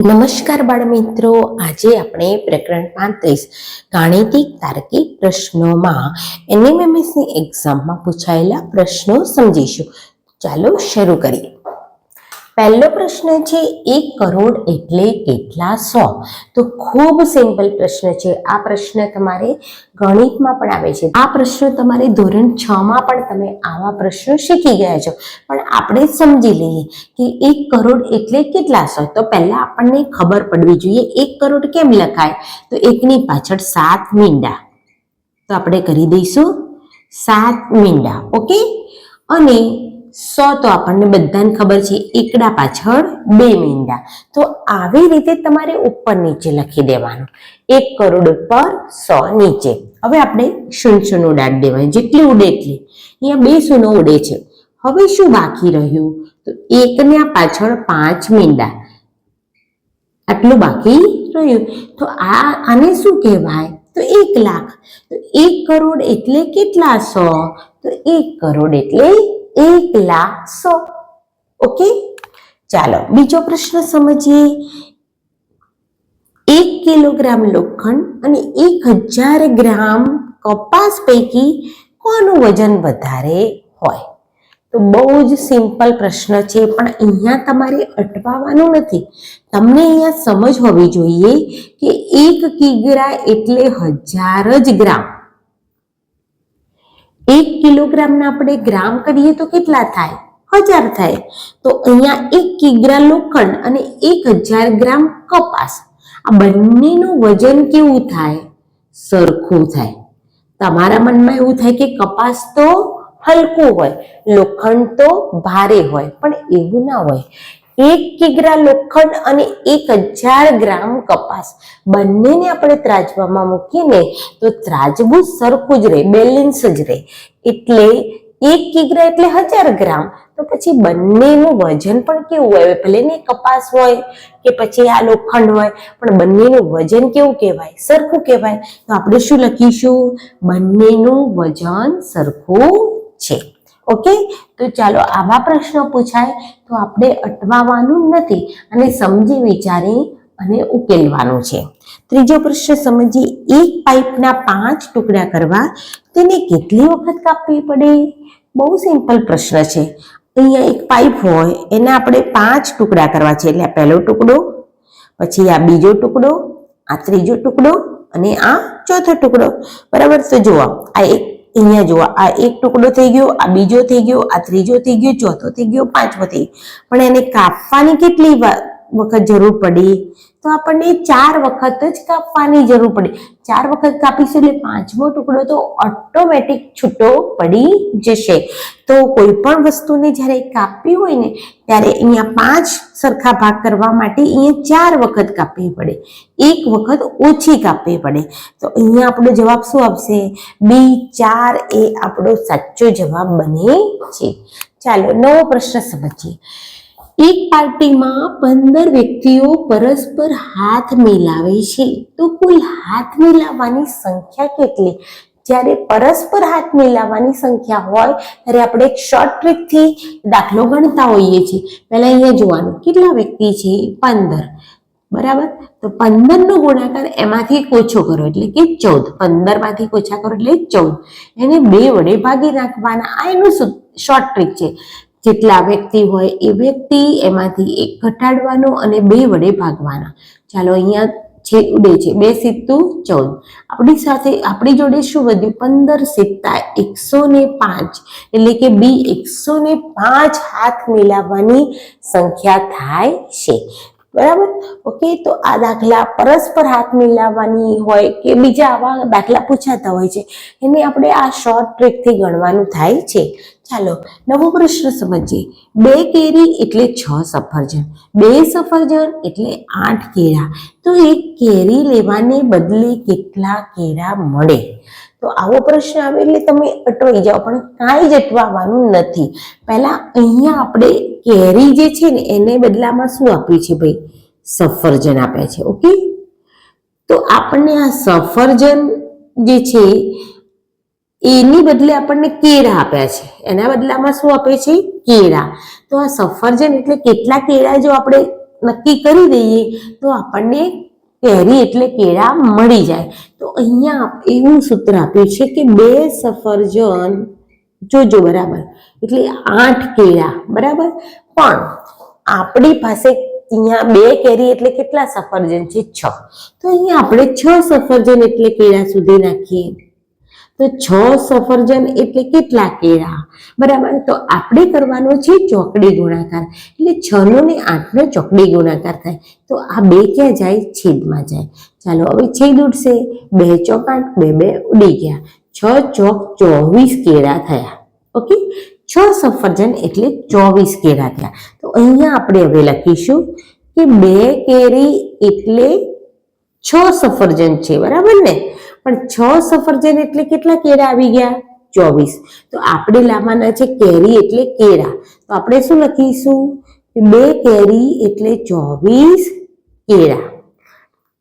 નમસ્કાર બાળ મિત્રો આજે આપણે પ્રકરણ પાંત્રીસ, ગાણિતિક તાર્કિક પ્રશ્નોમાં એનએમએમએસની એક્ઝામમાં પૂછાયેલા પ્રશ્નો સમજીશું. ચાલો શરૂ કરીએ. પહેલો પ્રશ્ન છે, એક કરોડ એટલે કેટલા સો? તો ખૂબ સિમ્પલ પ્રશ્ન છે. આ પ્રશ્ન તમારે ગણિતમાં પણ આવે છે. આ પ્રશ્ન તમારે ધોરણ છ માં પણ તમે આવા પ્રશ્નો શીખી ગયા છો. પણ આપણે સમજી લઈએ કે એક કરોડ એટલે કેટલા સો? તો પહેલા આપણને ખબર પડવી જોઈએ, એક કરોડ કેમ લખાય? તો એકની પાછળ સાત મીંડા. તો આપણે કરી દઈશું સાત મીંડા, ઓકે? અને સો તો આપણને બધાને ખબર છે, એકડા પાછળ બે મીંડા. તો આવી રીતે તમારે ઉપર નીચે લખી દેવાનું. એક કરોડ ઉપર સો નીચે. હવે આપણે શૂન શૂન્ય ઉડાડી દેવાની. જેટલી ઉડે એટલી. અહીંયા બે શૂનો ઉડે છે. હવે શું બાકી રહ્યું? તો એકના પાછળ પાંચ મીંડા. આટલું બાકી રહ્યું. તો આ આને શું કહેવાય? તો એક લાખ. તો એક કરોડ એટલે કેટલા સો? તો એક કરોડ એટલે એક લાખ સો. ઓકે? ચાલો, બીજો પ્રશ્ન સમજીએ. એક કિલોગ્રામ લોખંડ અને એક હજાર ગ્રામ કપાસ પૈકી કોનું વજન વધારે હોય? તો બહુ જ સિમ્પલ પ્રશ્ન છે, પણ અહીંયા તમારે અટવાવાનું નથી. તમને અહીંયા સમજ હોવી જોઈએ કે એક કિગ્રા એટલે હજાર જ ગ્રામ. એક કિલોગ્રામના આપણે ગ્રામ કરીએ તો કેટલા થાય? હજાર થાય. તો અહીંયા એક કિગ્રા લોખંડ અને એક હજાર ગ્રામ કપાસ. આ બંનેનું વજન કેવું થાય? સરખું થાય. તમારા મનમાં એવું થાય કે કપાસ તો હલકું હોય, લોખંડ તો ભારે હોય, પણ એવું ના હોય. એક કિગ્રા લોખંડ અને એક હજાર ગ્રામ કપાસ. બંનેને આપણે ત્રાજવામાં મૂકીને તો ત્રાજવું સરખું જ રહે, બેલેન્સ જ રહે. એટલે એક કિગ્રા એટલે હજાર ગ્રામ. તો પછી બંનેનું વજન પણ કેવું હોય? ભલે ને કપાસ હોય કે પછી આ લોખંડ હોય, પણ બંનેનું વજન કેવું કહેવાય? સરખું કહેવાય. તો આપણે શું લખીશું? બંનેનું વજન સરખું છે. ઓકે તો ચાલો આવા પ્રશ્નો પૂછાય તો આપણે અટવાવાનું નથી અને સમજી વિચારી અને ઉકેલવાનું છે. ત્રીજો પ્રશ્ન સમજીએ, એક પાઇપના પાંચ ટુકડા કરવા તેને કેટલી વખત કાપવી પડે? બહુ સિમ્પલ પ્રશ્ન છે. અહીંયા એક પાઇપ હોય, એના આપણે પાંચ ટુકડા કરવા છે. એટલે આ પહેલો ટુકડો, પછી આ બીજો ટુકડો, આ ત્રીજો ટુકડો અને આ ચોથો ટુકડો. બરાબર? તો જુઓ, આ એક અહીંયા જુઓ, આ એક ટુકડો થઈ ગયો, આ બીજો થઈ ગયો, આ ત્રીજો થઈ ગયો, ચોથો થઈ ગયો, પાંચમો થઈ પણ એને કાપવાની કેટલી વા- વખત જરૂર પડી, તો આપણને ચાર વખત જ કાપવાની જરૂર પડી. ચાર વખત કાપીશું એટલે પાંચમો ટુકડો તો ઓટોમેટિક છૂટો પડી જશે. તો કોઈ પણ વસ્તુને જ્યારે કાપવી હોય ને, ત્યારે અહીંયા પાંચ સરખા ભાગ કરવા માટે અહીંયા ચાર વખત કાપવી પડે. એક વખત ઓછી કાપવી પડે. તો અહીંયા આપણો જવાબ શું આવશે? બી ચાર એ આપણો સાચો જવાબ બને છે. ચાલો, નવો પ્રશ્ન સમજીએ. એક પાર્ટીમાં પંદર વ્યક્તિઓ પરસ્પર હાથ મિલાવે છે. તો કુલ હાથ મિલાવવાની સંખ્યા કેટલી? જ્યારે પરસ્પર હાથ મિલાવવાની સંખ્યા હોય, ત્યારે આપણે એક શોર્ટ ટ્રીકથી દાખલો ગણતા હોઈએ છીએ. પહેલા અહીંયા જોવાનું, કેટલા વ્યક્તિ છે? પંદર. બરાબર? તો પંદરનો ગુણાકાર એમાંથી ઓછો કરો, એટલે કે ચૌદ. પંદરમાંથી ઓછા કરો, એટલે ચૌદ. એને બે વડે ભાગી નાખવાના. આ એનું શોર્ટ ટ્રીક છે? જેટલા વ્યક્તિ હોય એ વ્યક્તિ એમાંથી એક ઘટાડવાનો અને બે વડે ભાગવાના. ચાલો અહીંયા છે ઉડે છે. બે સિત્તું ચૌદ. આપણી સાથે આપણી જોડે શું વધ્યું? પંદર સિત્તા એકસો ને પાંચ. એટલે કે બી એકસો ને પાંચ હાથ મિલાવવાની સંખ્યા થાય છે. બરાબર? ઓકે, તો આ દાખલા પરસ્પર હાથ મિલાવવાની હોય કે બીજા આવા દાખલા પૂછાતા હોય છે, એને આપણે આ શોર્ટ ટ્રીકથી ગણવાનું થાય છે. ચાલો નવો પ્રશ્ન સમજીએ. બે કેરી એટલે છ સફરજન. બે સફરજન એટલે આઠ કેરા તો એક કેરી લેવાને બદલે કેટલા કેરા મળે? તો આવો પ્રશ્ન આવે એટલે તમે અટવાઈ જાઓ, પણ કાંઈ જ અટવાવાનું નથી. પહેલા અહીંયા આપણે કેરી જે છે ને, એને બદલામાં શું આપ્યું છે ભાઈ? સફરજન આપ્યા છે, ઓકે? તો આપણને આ સફરજન જે છે એની બદલે આપણને કેળા આપ્યા છે. એના બદલામાં શું આપે છે? કેળા. તો આ સફરજન એટલે કેટલા કેળા જો આપણે નક્કી કરી દઈએ, તો આપણને કેરી એટલે કેળા મળી જાય. તો અહીંયા એવું સૂત્ર આપ્યું છે કે બે સફરજન જોજો બરાબર. એટલે આઠ કેળા, બરાબર? પણ આપણી પાસે અહીંયા બે કેરી એટલે કેટલા સફરજન છે? છ. તો અહીંયા આપણે છ સફરજન એટલે કેળા સુધી નાખીએ. તો છ સફરજન એટલે કેટલા કેળા બરાબર? તો આપણે કરવાનો છે ચોકડી ગુણાકાર. એટલે છ નો ને આઠ નો ચોકડી ગુણાકાર થાય. તો આ બે ક્યાં જાય? છેદમાં જાય. ચાલો, હવે છેદ ઉડશે. બે ચોક આઠ, બે બે ઉડી ગયા. છ ચોક ચોવીસ કેળા થયા. ઓકે? છ સફરજન એટલે ચોવીસ કેળા થયા. તો અહીંયા આપણે હવે લખીશું કે બે કેરી એટલે છ સફરજન છે. બરાબર ને? પણ છ સફરજન એટલે કેટલા કેળા આવી ગયા? ચોવીસ. તો આપણે લાવવાના છે કેરી એટલે કેળા. તો આપણે શું લખીશું? બે કેરી એટલે ચોવીસ કેળા.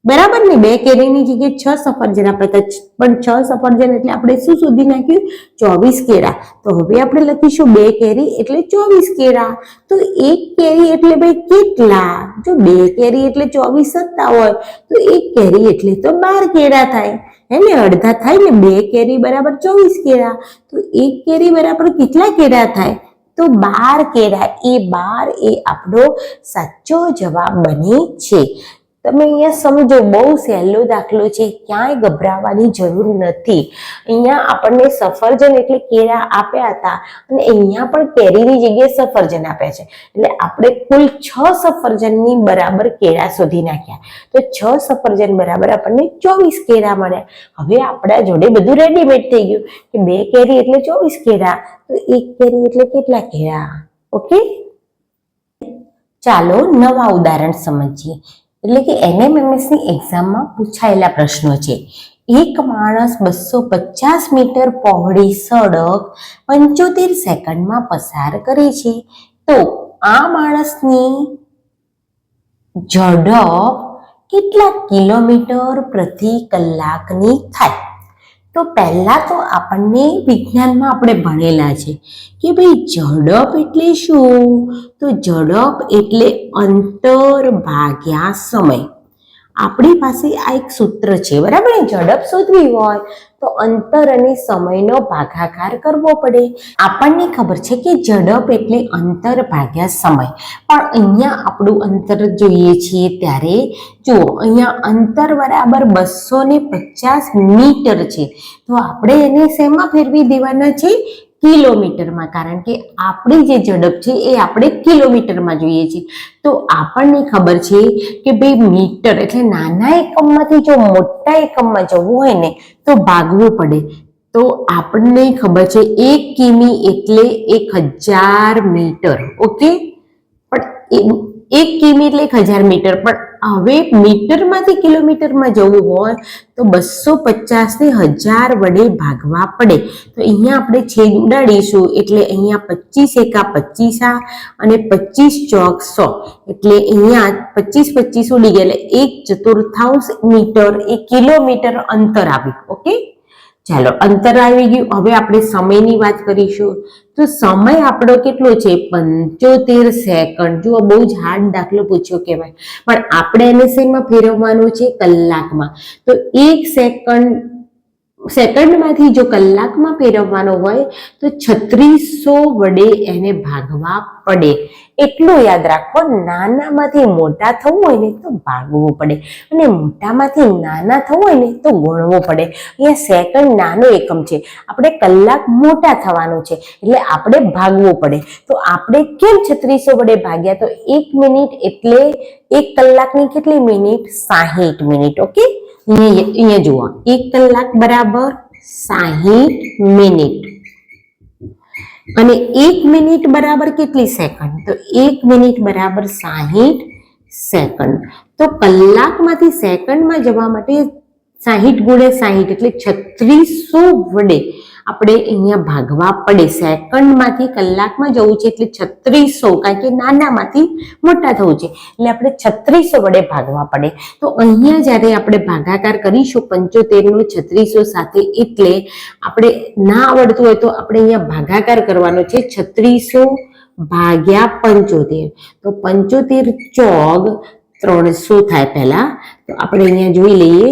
બરાબર ને? બે કેરીની જગ્યાએ છ સફરજન આપણે પણ છ સફરજન એટલે આપણે શું શોધી નાખ્યું? ચોવીસ કેરા તો હવે આપણે લખીશું બે કેરી એટલે ચોવીસ કેરા તો એક કેરી એટલે ભાઈ કેટલા? જો બે કેરી એટલે ચોવીસ સત્તા હોય, તો એક કેરી એટલે તો બાર કેરા થાય. હે ને, અડધા થાય ને, બે કેરી બરાબર ચોવીસ કેરા તો એક કેરી બરાબર કેટલા કેરા થાય? તો બાર કેરા એ બાર એ આપણો સાચો જવાબ બને છે. તમે અહીંયા સમજો, બહુ સહેલો દાખલો છે, ક્યાંય ગભરાવાની જરૂર નથી. અહીંયા આપણને સફરજન એટલે કેળા આપ્યા હતા અને અહીંયા પણ કેરીની જગ્યાએ સફરજન આપ્યા છે. એટલે આપણે કુલ છ સફરજનની બરાબર કેળા શોધી નાખ્યા. તો છ સફરજન બરાબર આપણને ચોવીસ કેરા મળ્યા. હવે આપણા જોડે બધું રેડીમેડ થઈ ગયું કે બે કેરી એટલે ચોવીસ કેરા તો એક કેરી એટલે કેટલા કેરા ઓકે ચાલો નવા ઉદાહરણ સમજીએ. એટલે કે એનએમએમએસની એક્ઝામમાં પૂછાયેલા પ્રશ્નો છે. એક માણસ બસો પચાસ મીટર પહોળી સડક પંચોતેર સેકન્ડમાં પસાર કરે છે. તો આ માણસની ઝડપ કેટલા કિલોમીટર પ્રતિ કલાકની થાય? તો પહેલાં તો આપણને વિજ્ઞાનમાં આપણે ભણેલા છે કે ભાઈ ઝડપ એટલે શું? તો ઝડપ એટલે અંતર ભાગ્યા સમય. આપણી પાસે આ એક સૂત્ર છે, બરાબર? ઝડપ શોધવી હોય તો અંતર અને સમયનો ભાગાકાર કરવો પડે. આપણને ખબર છે કે ઝડપ એટલે અંતર ભાગ્યા સમય. પણ અહીંયા આપણું અંતર જોઈએ છીએ ત્યારે, જુઓ, અહીંયા અંતર બરાબર બસો ને પચાસ મીટર છે. તો આપણે એને શેમાં ફેરવી દેવાના છે? કિલોમીટરમાં. કારણ કે આપણી જે ઝડપ છે એ આપણે કિલોમીટરમાં જોઈએ છીએ. તો આપણને ખબર છે કે ભાઈ મીટર એટલે નાના એકમમાંથી જો મોટા એકમમાં જવું હોય ને, તો ભાગવું પડે. તો આપણને ખબર છે એક કિમી એટલે એક હજાર મીટર. ઓકે? પણ એક કિમી એટલે એક હજાર મીટર. પણ હવે મીટરમાંથી કિલોમીટરમાં જવું હોય તો બસો પચાસ ને હજાર વડે ભાગવા પડે. તો અહીંયા આપણે છેદ ઉડાડીશું. એટલે અહીંયા પચીસ એકા પચીસા અને પચીસ ચોક સો. એટલે અહીંયા પચીસ પચીસ ઉડી ગયા. એટલે એક ચતુર્થાંશ મીટર એ કિલોમીટર અંતર આવ્યું. ઓકે? ચાલો, અંતર આવી ગયું. હવે આપણે સમયની વાત કરીશું. તો સમય આપણો કેટલો છે? પંચોતેર સેકન્ડ જુઓ, બહુ જ હાર્ડ દાખલો પૂછ્યો કહેવાય. પણ આપણે એને શેમાં ફેરવવાનું છે કલાકમાં. તો એક સેકન્ડ સેકન્ડમાંથી જો કલાકમાં ફેરવવાનો હોય, તો છત્રીસો વડે એને ભાગવા પડે. એટલું યાદ રાખો, નાનામાંથી મોટા થવું હોય ને તો ભાગવું પડે અને મોટામાંથી નાના થવું હોય ને તો ગુણવું પડે. અહીંયા સેકન્ડ નાનો એકમ છે. આપણે કલાક મોટા થવાનું છે, એટલે આપણે ભાગવું પડે. તો આપણે કેમ છત્રીસો વડે ભાગ્યા? તો એક મિનિટ એટલે એક કલાકની કેટલી મિનિટ? સાહીઠ મિનિટ, ઓકે? કલાક બરાબર સાહીઠ મિનિટ. અને એક મિનિટ બરાબર કેટલી સેકન્ડ? તો એક મિનિટ બરાબર સાહીઠ સેકન્ડ. તો કલાકમાંથી સેકન્ડમાં જવા માટે સાહીઠ ગુણે સાહીઠ એટલે છત્રીસો વડે. આપણે અહીંયા ભાગવા પડે. સેકન્ડમાંથી કલાકમાં જવું છે એટલે છત્રીસો કારણ કે નાનામાંથી મોટા થવું છે. એટલે આપણે છત્રીસો વડે ભાગવા પડે. તો અહીંયા જ્યારે આપણે ભાગાકાર કરીશું પંચોતેરનો છત્રીસો સાથે એટલે આપણે ના આવડતું હોય તો આપણે અહીંયા ભાગાકાર કરવાનો છે છત્રીસો ભાગ્યા પંચોતેર. તો પંચોતેર ચોગ ત્રણસો થાય પહેલા. તો આપણે અહીંયા જોઈ લઈએ.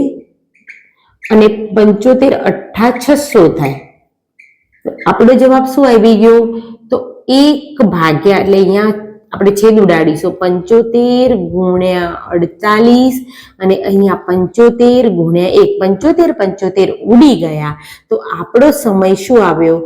અને પંચોતેર અઠ્ઠા છસો થાય. આપણો જવાબ શું આવી ગયો? તો એક ભાગ્યા એટલે અહીંયા આપણે છેદ ઉડાડીશું. પંચોતેર ગુણ્યા અડતાલીસ અને અહીંયા પંચોતેર ગુણ્યા એક. પંચોતેર પંચોતેર ઉડી ગયા. તો આપણો સમય શું આવ્યો?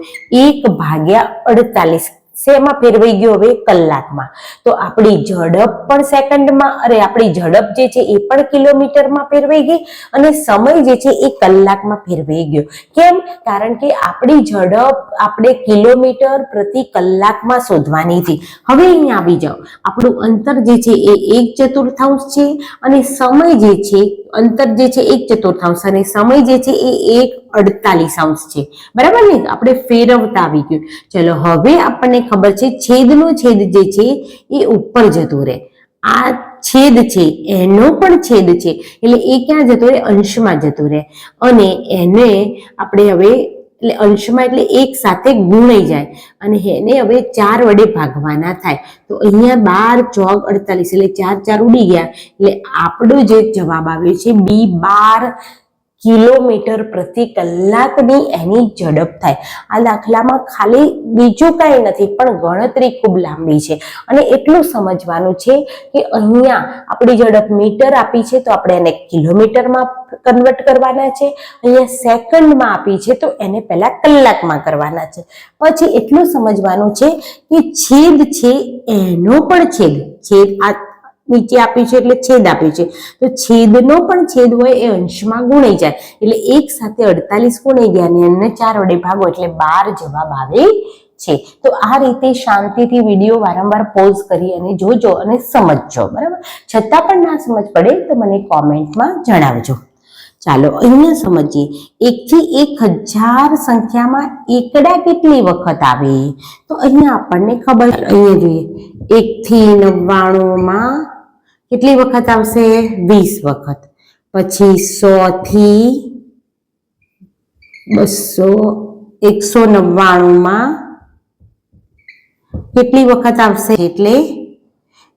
એક ભાગ્યા અડતાલીસ. શેમાં ફેરવાઈ ગયો હવે કલાકમાં? તો આપણી ઝડપ પણ સેકન્ડમાં, અરે આપણી ઝડપ જે છે એ પણ કિલોમીટરમાં ફેરવાઈ ગઈ અને સમય જે છે એ કલાકમાં ફેરવાઈ ગયો. કેમ? કારણ કે આપણી ઝડપ આપણે કિલોમીટર પ્રતિ કલાકમાં શોધવાની હતી હવે અહીંયા આવી જાઓ. આપણું અંતર જે છે એ એક ચતુર્થાંશ છે અને સમય જે છે, અંતર જે છે એક ચતુર્થાંશ અને સમય જે છે એ એક અડતાલીસ અંશ છે. બરાબર ને? આપણે ફેરવતા આવી ગયું. ચલો, હવે આપણને ખબર છે, છેદનો છેદ જે છે, એ ઉપર જતો રહે. આ છેદ છે, એનો પણ છેદ છે, એટલે એ ક્યાં જતો રહે? અંશમાં જતો રહે. અને એને આપણે હવે, એટલે અંશમાં એટલે એક સાથે ગુણાઈ જાય. અને એને હવે ચાર વડે ભાગવાના થાય. તો અહીંયા બાર ચોક અડતાલીસ, એટલે ચાર ચાર ઉડી ગયા. એટલે આપણો જે જવાબ આવ્યો છે, બી બાર કિલોમીટર પ્રતિ કલાકની એની ઝડપ થાય. આ દાખલામાં ખાલી બીજું કાંઈ નથી, પણ ગણતરી ખૂબ લાંબી છે. અને એટલું સમજવાનું છે કે અહીંયા આપણી ઝડપ મીટર આપી છે, તો આપણે એને કિલોમીટરમાં કન્વર્ટ કરવાના છે. અહીંયા સેકન્ડમાં આપી છે, તો એને પહેલાં કલાકમાં કરવાના છે. પછી એટલું સમજવાનું છે કે છેદ છે એનો પણ છેદ. છેદ આ નીચે આપ્યું છે એટલે છેદ આપ્યું છે. તો છેદનો પણ છેદ હોય એ અંશમાં ગુણાઈ જાય. એટલે એક સાથે અડતાલીસ ગુણાઈ ગયા અને એને ચાર વડે ભાગો એટલે બાર જવાબ આવે છે. તો આ રીતે શાંતિથી વીડિયો વારંવાર પોઝ કરી અને જોજો અને સમજજો. બરાબર? છતાં પણ ના સમજ પડે તો મને કોમેન્ટમાં જણાવજો. ચાલો અહીંયા સમજીએ. એકથી એક હજાર સંખ્યામાં એકડા કેટલી વખત આવે? તો અહીંયા આપણને ખબર અહીંયા જોઈએ. એકથી નવ્વાણુંમાં કેટલી વખત આવશે? વીસ વખત. પછી સો થી બસો, એકસો નવ્વાણુંમાં કેટલી વખત આવશે? એટલે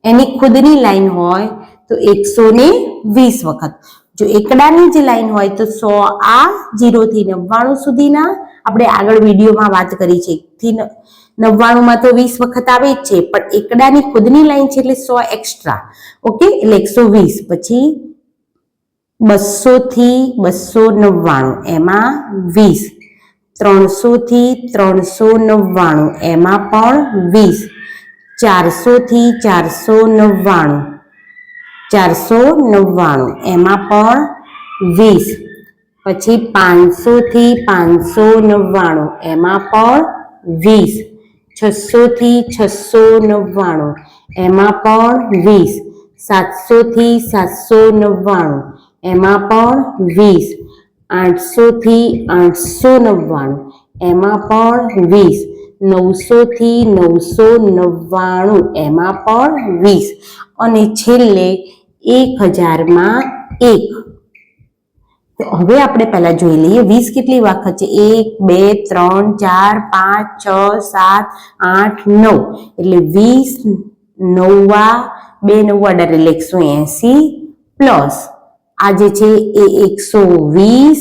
એની ખુદની લાઈન હોય તો એકસો ને વીસ વખત. જો એકડાની જે લાઈન હોય તો સો આ જીરો થી નવ્વાણું સુધીના આપણે આગળ વિડીયોમાં વાત કરી છે. એકથી નવ્વાણુંમાં તો વીસ વખત આવે જ છે, પણ એકડાની ખુદની લાઈન છે એટલે સો એક્સ્ટ્રા ઓકે? એટલે એકસો વીસ, પછી બસો થી બસો નવ્વાણું, એમાં વીસ. ત્રણસો થી ત્રણસો નવ્વાણું, એમાં પણ વીસ. ચારસો થી ચારસો નવ્વાણું. ચારસો નવ્વાણું. એમાં પણ વીસ. પછી પાંચસો થી પાંચસો નવ્વાણું. એમાં પણ વીસ. છસો થી છસો નવ્વાણું એમાં પણ વીસ. સાતસો થી સાતસો નવ્વાણું એમાં પણ વીસ. આઠસો થી આઠસો નવ્વાણું એમાં પણ વીસ. નવસો થી નવસો નવ્વાણું એમાં પણ વીસ. અને છેલ્લે એક હજારમાં એક. તો હવે આપણે પહેલા જોઈ લઈએ, વીસ કેટલી વખત છે? એક, બે, ત્રણ, ચાર, પાંચ, છ, સાત, આઠ, નવ. એટલે વીસ, નવ્વા, બે નવ્વા એટલે એકસો એસી પ્લસ આ જે છે એ એકસો વીસ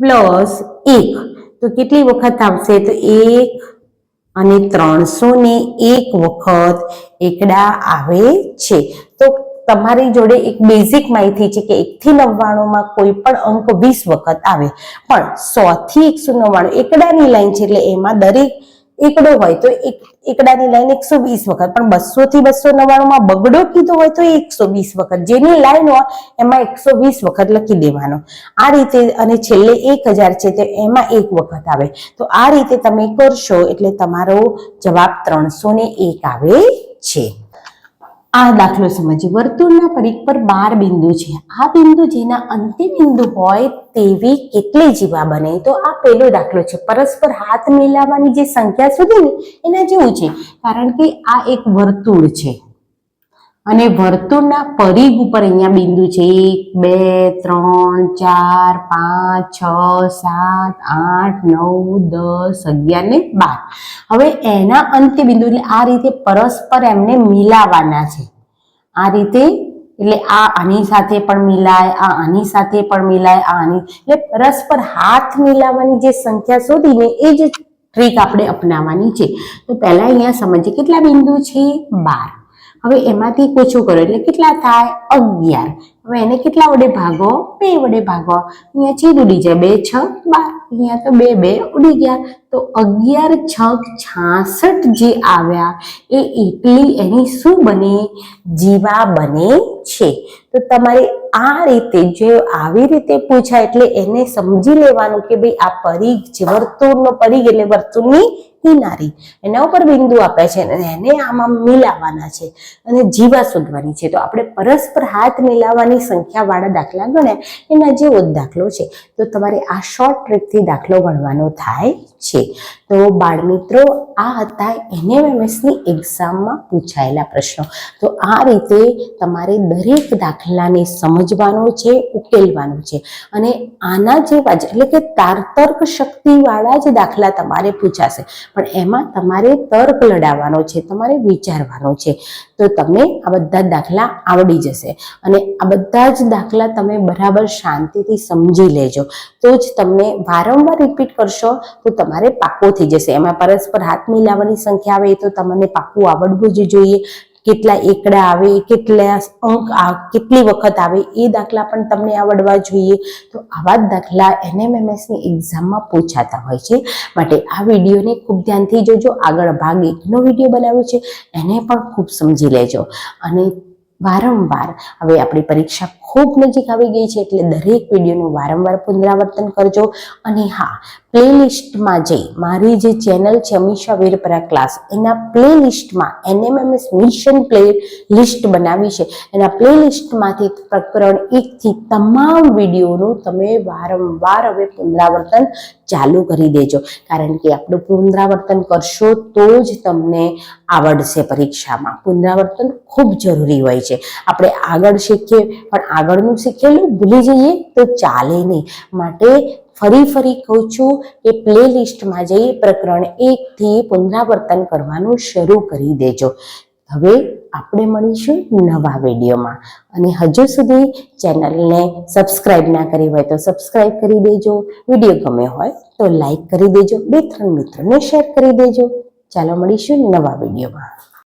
પ્લસ એક. તો કેટલી વખત આવશે? તો એક અને ત્રણસો ને એક વખત એકડા આવે છે. તો તમારી જોડે એક બેઝિક માહિતી છે કે એકથી નવ્વાણુંમાં કોઈ પણ અંક વીસ વખત આવે. પણ સો થી એકસો નવ્વાણું એકડાની લાઈન છે એટલે એમાં દરેક એકડો હોય તો એક, એકડાની લાઈન એકસો વીસ વખત. પણ બસો થી બસો નવ્વાણુંમાં બગડો કીધો હોય તો એકસો વીસ વખત. જેની લાઈન હોય એમાં એકસો વીસ વખત લખી દેવાનો. આ રીતે અને છેલ્લે એક હજાર છે તો એમાં એક વખત આવે. તો આ રીતે તમે કરશો એટલે તમારો જવાબ ત્રણસો ને એક આવે છે. આ દાખલો સમજીએ. વર્તુળના પરિઘ પર બાર બિંદુ છે. આ બિંદુ જેના અંતિમ બિંદુ હોય તેવી કેટલી જીવા બને? તો આ પહેલો દાખલો છે. પરસ્પર હાથ મિલાવવાની જે સંખ્યા સુધી ને, એના જેવું છે. કારણ કે આ એક વર્તુળ છે. અને વર્તુળના પરિઘ ઉપર અહીંયા બિંદુ છે. એક, બે, ત્રણ, ચાર, પાંચ, છ, સાત, આઠ, નવ, દસ, અગિયાર ને બાર. હવે એના અંત્ય બિંદુ એટલે આ રીતે પરસ્પર એમને મિલાવાના છે. આ રીતે એટલે આ આની સાથે પણ મિલાય, આ આની સાથે પણ મિલાય, આ આની એટલે પરસ્પર હાથ મિલાવવાની જે સંખ્યા શોધીને એ જ ટ્રીક આપણે અપનાવવાની છે. તો પહેલા અહીંયા સમજીએ કેટલા બિંદુ છે? બાર. હવે એમાંથી ઓછું કરો? એટલે કેટલા થાય? અગિયાર. હવે એને કેટલા વડે ભાગો? બે વડે ભાગો. અહીંયા છેદ ઉડી જાય. બે, છ, બાર. અહીંયા તો બે બે ઉડી ગયા. તો અગિયાર, છ, છાસઠ જે આવ્યા, એ એટલી એની શું બને? જીવા બને છે. તો તમારે આ રીતે જે આવી રીતે પૂછાય એટલે એને સમજી લેવાનું કે ભાઈ આ પરિઘ છે વર્તુળનો પરિઘ એટલે વર્તુળની કિનારી. એના ઉપર બિંદુ આપે છે અને એને આમાં મિલાવવાના છે અને જીવા શોધવાની છે. તો આપણે પરસ્પર હાથ મિલાવવાની સંખ્યાવાળા દાખલા ગણ્યા એના જેવો જ દાખલો છે. તો તમારે આ શોર્ટ ટ્રીકથી દાખલો ગણવાનો થાય. છે. તો બાળમિત્રો, આ હતા એનએમએમએસની એક્ઝામમાં પૂછાયેલા પ્રશ્નો. તો આ રીતે તમારે દરેક દાખલાને સમજવાનો છે, ઉકેલવાનો છે. અને આના જેવા જ, એટલે કે તારતર્ક શક્તિવાળા જ દાખલા તમારે પૂછાશે. પણ એમાં તમારે તર્ક લડાવવાનો છે, તમારે વિચારવાનો છે. તો તમને આ બધા દાખલા આવડી જશે. અને આ બધા જ દાખલા તમે બરાબર શાંતિથી સમજી લેજો. તો જ તમને વારંવાર રિપીટ કરશો તો તમારે પાકો થઈ જશે. એમાં પરસ્પર હાથ મિલાવવાની સંખ્યા આવે તો તમને પાકું આવડવું જ જોઈએ. કેટલા એકડા આવે, કેટલા અંક કેટલી વખત આવે, એ દાખલા પણ તમને આવડવા જોઈએ. તો આવા જ દાખલા એનએમએમએસની એક્ઝામમાં પૂછાતા હોય છે. માટે આ વિડીયોને ખૂબ ધ્યાનથી જોજો. આગળ ભાગ એકનો વીડિયો બનાવ્યો છે. એને પણ ખૂબ સમજી લેજો. અને વારંવાર હવે આપણી પરીક્ષા ખૂબ નજીક આવી ગઈ છે એટલે દરેક વિડીયોનું વારંવાર પુનરાવર્તન કરજો. અને હા, પ્લેલિસ્ટમાં જઈ મારી જે ચેનલ છે અમીશા વેરપરા ક્લાસ, એના પ્લેલિસ્ટમાં એનએમએમએસ મિશન પ્લે લિસ્ટ બનાવી છે. એના પ્લેલિસ્ટમાંથી પ્રકરણ એકથી તમામ વિડીયોનું તમે વારંવાર હવે પુનરાવર્તન ચાલુ કરી દેજો. કારણ કે આપણું પુનરાવર્તન કરશો તો જ તમને આવડશે પરીક્ષામાં. પુનરાવર્તન ખૂબ જરૂરી હોય છે. આપણે આગળ શીખીએ, પણ આગળનું શીખેલું ભૂલી જઈએ તો ચાલે નહીં. માટે ફરી ફરી કહું છું કે પ્લે લિસ્ટમાં જઈ પ્રકરણ એકથી પુનરાવર્તન કરવાનું શરૂ કરી દેજો. હવે આપણે મળીશું નવા વિડીયોમાં. અને હજુ સુધી ચેનલને સબસ્ક્રાઈબ ના કરી હોય તો સબસ્ક્રાઈબ કરી દેજો. વીડિયો ગમે હોય તો લાઈક કરી દેજો. બે ત્રણ મિત્રોને શેર કરી દેજો. ચાલો મળીશું નવા વિડીયોમાં.